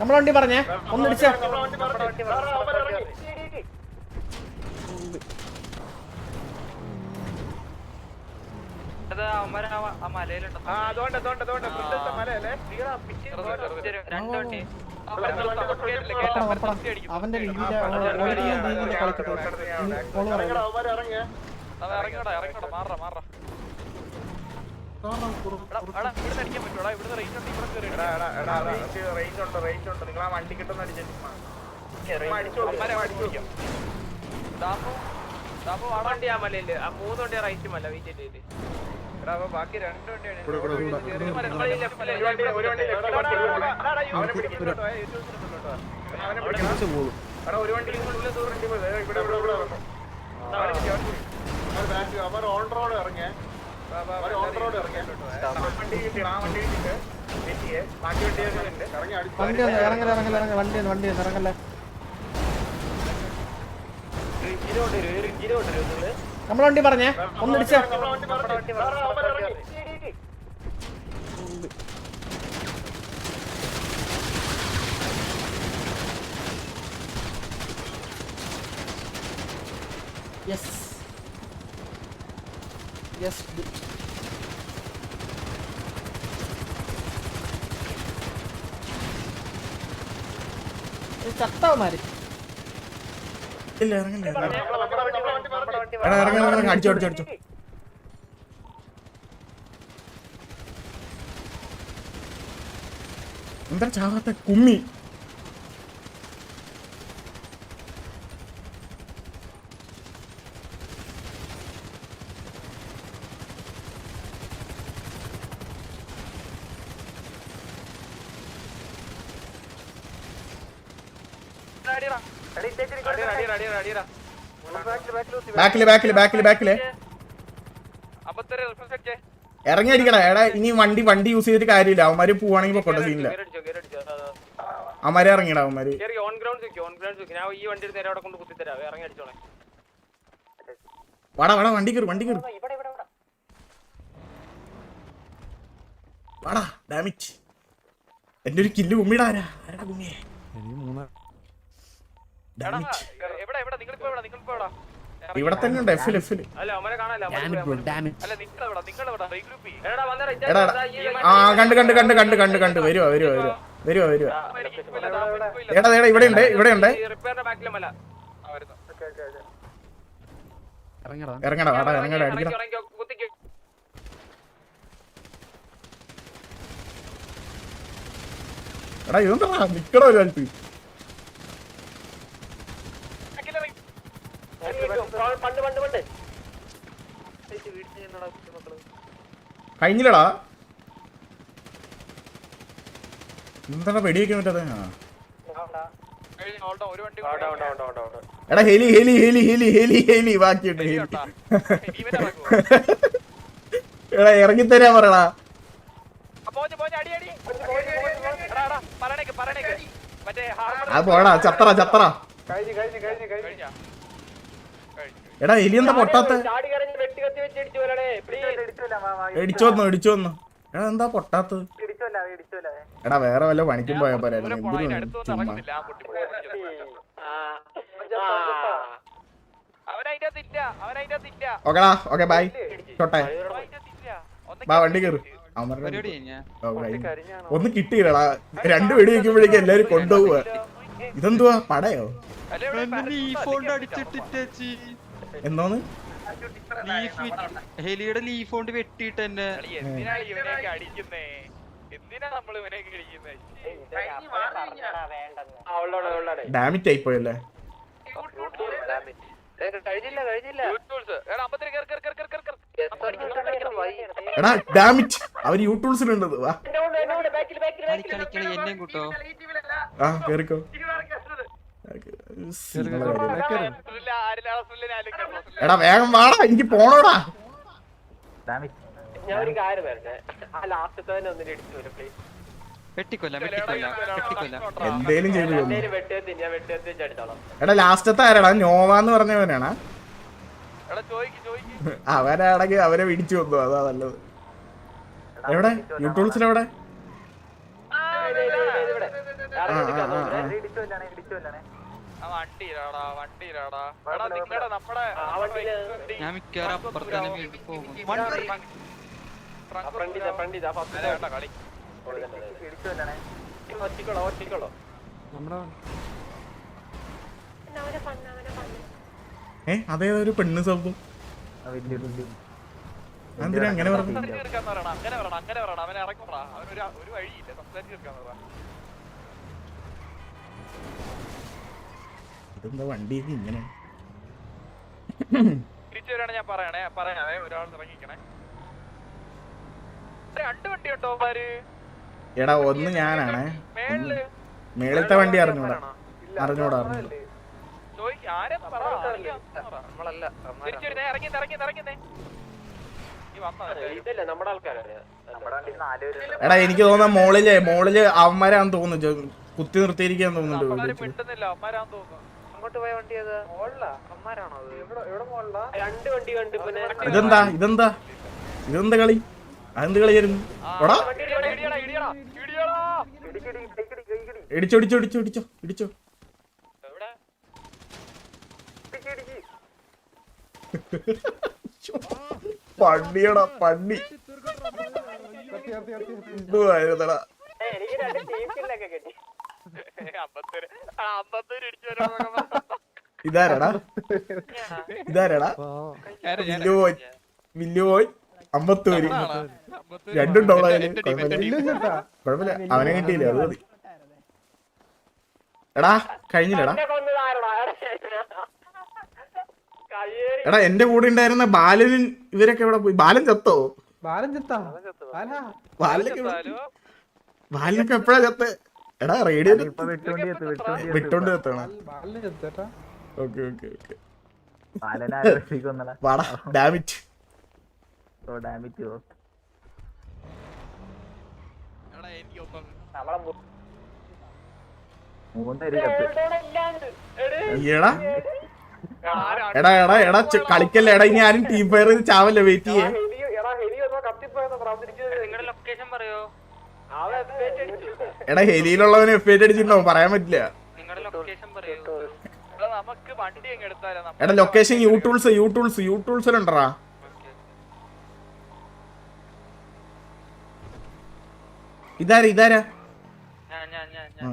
നമ്മളെ വണ്ടി പറഞ്ഞേ ഒന്ന് ഇടിച്ച അവന്റെ രീതിയിലെ കളിക്കട്ടെ ഇറങ്ങടാ ഇറങ്ങടാ മാറാ മാറാ റേഞ്ച് ഉണ്ട് ഇവിടെ കയറി എടാ എടാ എടാ റേഞ്ച് റേഞ്ച് ഉണ്ട് റേഞ്ച് ഉണ്ട്. നിങ്ങൾ ആ വണ്ടി കിട്ടുന്ന വണ്ടി ആ മലയിൽ. ആ മൂന്ന് വണ്ടി റൈറ്റ് മല എടാ ബാക്കി രണ്ട് വണ്ടിയാണ്. back, our on ഇറങ്ങിയേ. വണ്ടി ഒന്ന് ഇറങ്ങല ഇറങ്ങല ഇറങ്ങല വണ്ടി ഒന്ന് വണ്ടി ഒന്ന് ഇറങ്ങല്ലേ. നമ്മളെ വണ്ടി പറഞ്ഞേ. ഒന്ന് ഇടിച്ച? വണ്ടി പറഞ്ഞു. സാറേ, അവന്മാര് ഇറങ്ങി. യെസ് യെസ് ചത്തവന്മാര്. ഇല്ല ഇറങ്ങില്ല ഇറങ്ങി ഇറങ്ങി. അടിച്ചോ അടിച്ചോ അടിച്ചോ. എന്താ ചാവാത്ത കുമ്മി? ബാക്കിൽ ബാക്കിൽ ബാക്കിൽ ബാക്കിൽ. ഇറങ്ങി അടിക്കടാ എടാ ഇനി വണ്ടി വണ്ടി യൂസ് ചെയ്തിട്ട് കാര്യമില്ല. അവന്മാര് പോവാണെങ്കിൽ പൊക്കോട്ടെ സീനില്ല അവന്മാരെ ഇറങ്ങിടാ അവന്മാര്. കേറി ഓൺ ഗ്രൗണ്ട് നിൽക്കും ഓൺ ഗ്രൗണ്ട് ഈ വണ്ടി നേരെ അവിടെ കൊണ്ട് കുത്തിത്തരാം ഇറങ്ങി അടിച്ചോളെ. വാടാ വാടാ വണ്ടി കയറും വണ്ടി കയറും വാടാ ഡാമിറ്റ് എന്റെ ഒരു കില്ല് കുമ്മിടാരാ ആരാ? കുമ്മിയെ ഡാമിറ്റ് എവിടെ എവിടെ? നിങ്ങളിപ്പോ എവിടെ? നിങ്ങളിപ്പോ എവിടെ? ഇവിടെ തന്നെ ഉണ്ട് എഫ് എഫിൽ അല്ല അവനെ കാണാല്ല അല്ല നിങ്ങളെവിടെ നിങ്ങളെവിടെ? റീഗ്രൂപ്പ് ചെയ്യും. എടാ വന്നേടാ എടാ എടാ. ആ കണ്ട് കണ്ട് കണ്ട് കണ്ട് കണ്ട് കണ്ട്. വരുവാ വരുവാ വരുവാ വരുവാ വരുവാ. എടാ എടാ ഇവിടെ ഉണ്ട് ഇവിടെ ഉണ്ട്. ഇറങ്ങടാ. വാടാ ഇറങ്ങടാ കുത്തിക്കോ. എടാ ഇതെന്താ? നിക്കടോ ഒരു കാലത്ത് പണ്ട് പണ്ട് പണ്ട്. കഴിഞ്ഞില്ലടാ. എന്താ വെടിയൊക്കെ ഓടാ ഓടാ എടാ heli heli heli heli heli heli ബാക്കിയുണ്ട് ഹെലി. എടാ ഇറങ്ങിത്തരാ പറയടാ അത് പോടാ ചത്തറ ചത്തറ. കഴിഞ്ഞു കഴിഞ്ഞു കഴിഞ്ഞ് കഴിഞ്ഞു? എടാ എലി എന്താ പൊട്ടാത്ത? ചാടി കരഞ്ഞ് വെട്ടി കത്തി വെച്ച് ഇടിച്ചു വന്നു ഇടിച്ചു വന്നു. എടാ എന്താ പൊട്ടാത്തത്? എടാ വേറെ വല്ല പണിക്കും പോയാ അകത്തില്ല ഓക്കെടാ ഓക്കെ ബൈ ചോട്ടെ. ബാ വണ്ടി കയറി ഒന്ന് കിട്ടിയില്ലടാ. രണ്ടു വെടി വെക്കുമ്പോഴേക്കും എല്ലാരും കൊണ്ടുപോവുക ഇതെന്തുവാ? പടയോ? അടിച്ചിട്ടിട്ടേച്ചി എന്തോന്ന് ഹെലിയുടെ ലീഫ് കൊണ്ട് വെട്ടിയിട്ട് തന്നെ. ഡാമിറ്റ് കഴിഞ്ഞില്ല യൂട്യൂബ്സ്. എടാ ഡാമിറ്റ് യൂട്യൂബ്സിലുണ്ടത്. വാ. എന്നെയും കൂട്ടോ. ആ കേറിക്കോ. എടാ വേഗം വാടാ എനിക്ക് പോണോടാ. ഞാൻ ഒരു കാര്യം വരട്ടെ ആ ലാസ്റ്റത്തെ തന്നെ ഒന്നിട്ട് ഇടിച്ചു വരും പ്ലീസ് വെട്ടിക്കൊല്ല വെട്ടിക്കൊല്ല വെട്ടിക്കൊല്ല. എന്തേലും ചെയ്തു എടാ ലാസ്റ്റത്തെ ആരാടാ? പറഞ്ഞവനാണ്? എടാ ചോദിക്ക് ചോദിക്ക്. അവനാണെങ്കിൽ അവരെ പിടിച്ചു വന്നു അതാ നല്ലത്. എവിടെ? യൂട്യൂബ്സിലെവിടെ ആ ആ ആ ആ ഞാൻ മിക്കവാറും വീട്ടിൽ പോകും. ഏ അതേതൊരു പെണ്ണ് സ്വന്തം എന്തിനാ അങ്ങനെ പറഞ്ഞു അങ്ങനെ പറയണം അങ്ങനെ പറയണം അവനെ ഇറക്കണ അവനൊരു ഒരു വഴിയില്ല സംസാരിച്ച് പറ. ഇതെന്താ വണ്ടി ഇങ്ങനെ? തിരിച്ചു ഞാൻ പറയണേ. പറയാവേ ഒരാൾ ഇറങ്ങിക്കണേ രണ്ട് വണ്ടി ഉണ്ടോ എടാ ഒന്ന് ഞാനാണ്. മേളത്തെ വണ്ടി അറിഞ്ഞൂടാ. അറിഞ്ഞൂടാ അറിഞ്ഞൂടാ. എടാ എനിക്ക് തോന്നുന്ന മോളിൽ മോളിൽ അവന്മാരാന്ന് തോന്നുന്നു. കുത്തി നിർത്തിയിരിക്കാൻ തോന്നുന്നുണ്ട് അങ്ങോട്ട് പോയ വണ്ടി അത്? അമ്മാരാണോ രണ്ട് വണ്ടി കണ്ടു പിന്നെ ഇതെന്താ? ഇതെന്താ? ഇതെന്താ കളി? അതെന്ത് കളിയായിരുന്നു എടാ. ഇടിയടാ ഇടിയടാ ഇടിയടാ ഇടിയടാ ഇടിച്ചോ ഇടിച്ചോ ഇടിച്ചോ ഇടിച്ചോ. ഇടിച്ചോ. എവിടെ പണ്ണി. എന്തുവായിരുന്നടാ അമ്പത്തേര് ആ അമ്പത്തേര് ഇടിച്ചു വരാന്നൊക്കെ ഇതാരടാ? ഇതാരടാ? വില്ലു പോയി വില്ലു പോയി അമ്പത്തൂര്. രണ്ടും ഡോളർ കുഴപ്പമില്ല. അവനെ കിട്ടിയില്ല? അത് മതി. എടാ കഴിഞ്ഞില്ലടാ. എടാ എന്റെ കൂടെ ഉണ്ടായിരുന്ന ബാലനും ഇവരൊക്കെ എവിടെ പോയി? ബാലൻ ചത്തോ? ബാലൻ ചത്താ? ബാലനൊക്കെ എപ്പോഴാ ചത്ത്? എടാ റേഡിയോ വിട്ടോണ്ട് എത്തണം ബാലിന് ചെത്തേട്ടാ ഓക്കെ ഓക്കെ ഓക്കെ. വാടാ ഡാമിറ്റ് എടാ എടാ. എടാ എടാ എടാ ചെ- കളിക്കല്ലേ? എടാ ഇനി ആരും ടീം ഫയർ ചെയ്ത് ചാവല്ലേ? വെയിറ്റ് ചെയ്യേ. നിങ്ങളുടെ ലൊക്കേഷൻ പറയോ? എടാ ഹെലിയിലുള്ളവന് എഫ് ഐറ്റ് അടിച്ചിട്ടുണ്ടാവും പറയാൻ പറ്റില്ല. നിങ്ങളുടെ ലൊക്കേഷൻ പറയോ. എടാ നമുക്ക് വണ്ടി അങ്ങ് എടുത്താലോ എടാ location you tools you tools you ടൂൾസിലുണ്ടറാ ഇതാരാ ഇതാരാ? ഞാൻ ഞാൻ ഞാൻ ആ,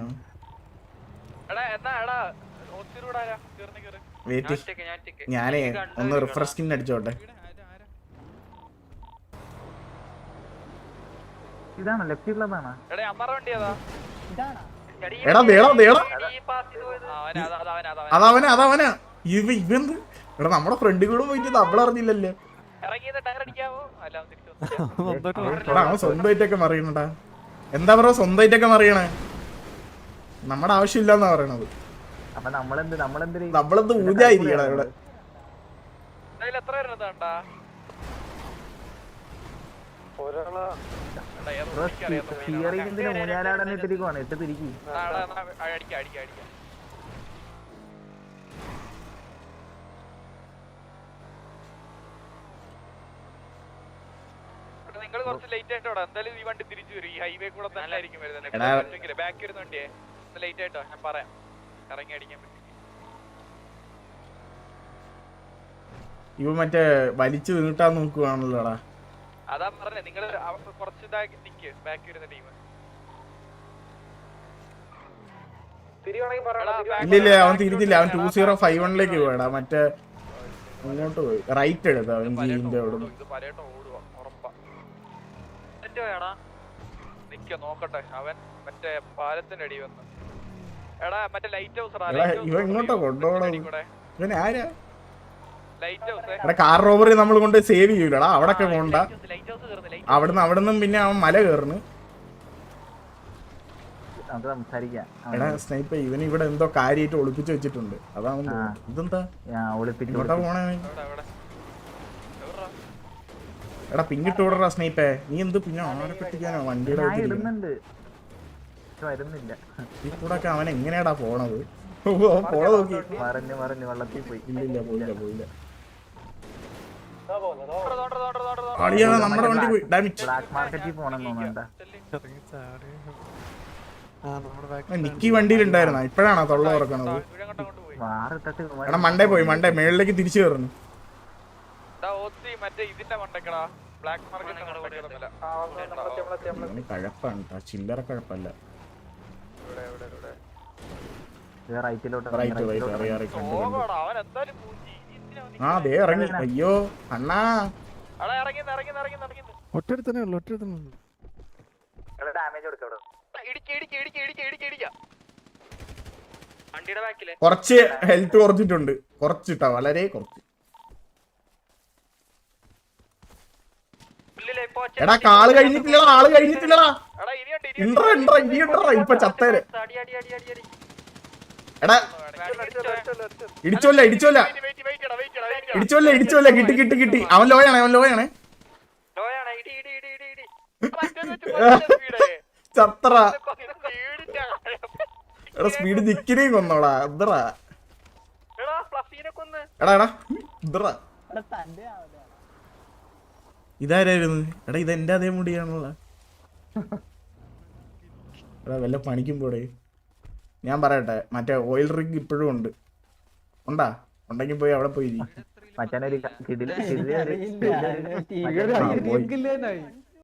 എടാ എടാ ഒത്തിരൂടാരാ തീർന്ന് കയറി വെയിറ്റ് ഞാൻ ഒറ്റയ്ക്ക്. ഞാനേ ഒന്ന് റിഫ്രഷ് സ്കിൻ അടിച്ചോട്ടെ എടാ അമ്മറ വണ്ടി ഏതാ എടീ, എടാ ദേടാ ദേടാ ഈ പാസ് ചെയ്ത് പോയത്. ആ, അവനാ ലെഫ്റ്റ് ഉള്ളതാണ്. അവനാ അത് അവനാ അതവന അതവന. ഇവ ഇവന്ത് എടാ നമ്മുടെ ഫ്രണ്ട് കൂടെ പോയിട്ട് നമ്മളറിഞ്ഞില്ലല്ലേ അവൻ. എടാ സ്വന്തമായിട്ടൊക്കെ മറിയണടാ. എന്താ പറയാ സ്വന്തമായിട്ടൊക്കെ മറിയണേ? നമ്മുടെ ആവശ്യമില്ലെന്നാ പറയണത്. നമ്മളെന്ത് ഊജായിരിക്കണം ഇവിടെ? ഇതിൽ എത്ര വരുന്നത് അടിക്കാം നിങ്ങൾ കുറച്ച് ലേറ്റ് ആയിട്ടോടാ എന്തായാലും ഈ വണ്ടി തിരിച്ചു വരും. ഈ ഹൈവേ കൂടെ തന്നെ ആയിരിക്കും എടാ. വരുന്നത് ബാക്ക് വരുന്ന വണ്ടിയെ. ലേറ്റ് ആയിട്ടോ ഞാൻ പറയാം. ഇറങ്ങി അടിക്കാൻ പറ്റും ഇവ മറ്റേ വലിച്ചു വീട്ടാൻ നോക്കുവാണല്ലോടാ. അതാ പറഞ്ഞേ നിങ്ങൾ കുറച്ച് ഇതാക്കി നിക്ക് ബാക്ക് വരുന്ന ടീം ഇല്ല ഇല്ല അവൻ തിരിഞ്ഞില്ല അവൻ ടൂ സീറോ ഫൈവ് വണ്ണിലേക്ക് പോയടാ മറ്റേ മുന്നോട്ട് പോയി. റൈറ്റ് എടുത്ത അവൻ ജീന്റെ അവിടെ നോക്കട്ടെ അവൻ മറ്റേ പാലത്തിന്റെ അടി വന്ന്. എടാ മറ്റേ ലൈറ്റ് ഹൗസ് ഇവൻ ഇങ്ങോട്ടാ കൊണ്ടോടാ ഇവൻ ആരാ? എടാ കാർ റോബറി നമ്മൾ കൊണ്ട് സേവ് ചെയ്യൂലടാ അവിടെ പോണ്ട. അവിടുന്ന് അവിടുന്ന് പിന്നെ അവൻ മല കയറുന്നു. എടാ സ്നൈപ്പ് ഇവന് ഇവിടെ എന്തോ കാര്യമായിട്ട് ഒളിപ്പിച്ചു വെച്ചിട്ടുണ്ട്. അതാണ്. ഇതെന്താ? ഇങ്ങോട്ടാ പോണേ എടാ പിന്നിട്ട് ഓടറാ സ്നൈപ്പേ നീ എന്ത് പിന്നെ ആരെ പറ്റിക്കാനോ വണ്ടിയുടെ? ഈ കൂടെ ഒക്കെ അവൻ എങ്ങനെയാടാ പോണത്? പോണ നോക്കി. പോയില്ല പോയില്ല. നോണ്ടോ, നോണ്ടോ, നോണ്ടോ, നോണ്ടോ, നോണ്ടോ. അളിയാണ് നമ്മുടെ വണ്ടി പോയി ഡാമിറ്റ് നിക്കി വണ്ടിയിലുണ്ടായിരുന്ന ഇപ്പോഴാണോ തൊള്ള തുറക്കണത്? പോയി എടാ മണ്ടേ പോയി മണ്ടേ. മേളിലേക്ക് തിരിച്ചു കയറുന്നു. ബ്ലാക്ക് കഴപ്പാണ് ചില്ലറ കഴപ്പല്ല. റൈറ്റ് റൈറ്റ് അറിയാം അറിയാം കണ്ടു ആ ദേ ഇറങ്ങി. അയ്യോ അണ്ണാ. അടാ ഇറങ്ങി ഇറങ്ങി ഇറങ്ങി ഇറങ്ങി ഒറ്റടുത്തന്നെ ഉള്ളു ഒറ്റടുത്തന്നെ ഉള്ളു. കുറച്ച് ഹെൽത്ത് കുറച്ചിട്ടുണ്ട്. കുറച്ചിട്ടാ വളരെ കുറച്ച്. എടാ കാൾ കഴിഞ്ഞിട്ടില്ലടാ ആൾ കഴിഞ്ഞിട്ടില്ലടാ. എടാ ഇനിയുണ്ട് ഇൻട്ര ഇൻട്ര ഇനിയുണ്ടോ. ഇപ്പൊ ചത്തേര്. അടി അടി അടി അടി അടി. എടാ ഇടിച്ചോല്ല ഇടിച്ചോല്ല ഇടിച്ചോല്ല ഇടിച്ചോല്ല. കിട്ടി കിട്ടി കിട്ടി. അവൻ ലോയാണ് അവൻ ലോയാണ്. ലോയാണ് ഇടി ഇടി ഇടി ഇടി ഇടി. മറ്റേത് വെച്ച് കൊല്ലുന്ന സ്പീഡ് ചത്ര എടാ സ്പീഡ് നിക്കിനെയും കൊന്നോടാ എന്തറാ എടാ എടാ എടാ എന്തറാ ഇതാരായിരുന്നു? എടാ ഇത് എന്റെ അതേ മുടിയാണല്ലോ. എടാ വല്ല പണിക്കും പോടെ. ഞാൻ പറയട്ടെ മറ്റേ ഓയിൽ റിഗ് ഇപ്പോഴും ഉണ്ട്. ഉണ്ടാ? ഉണ്ടെങ്കിൽ പോയി അവിടെ പോയി പോയി.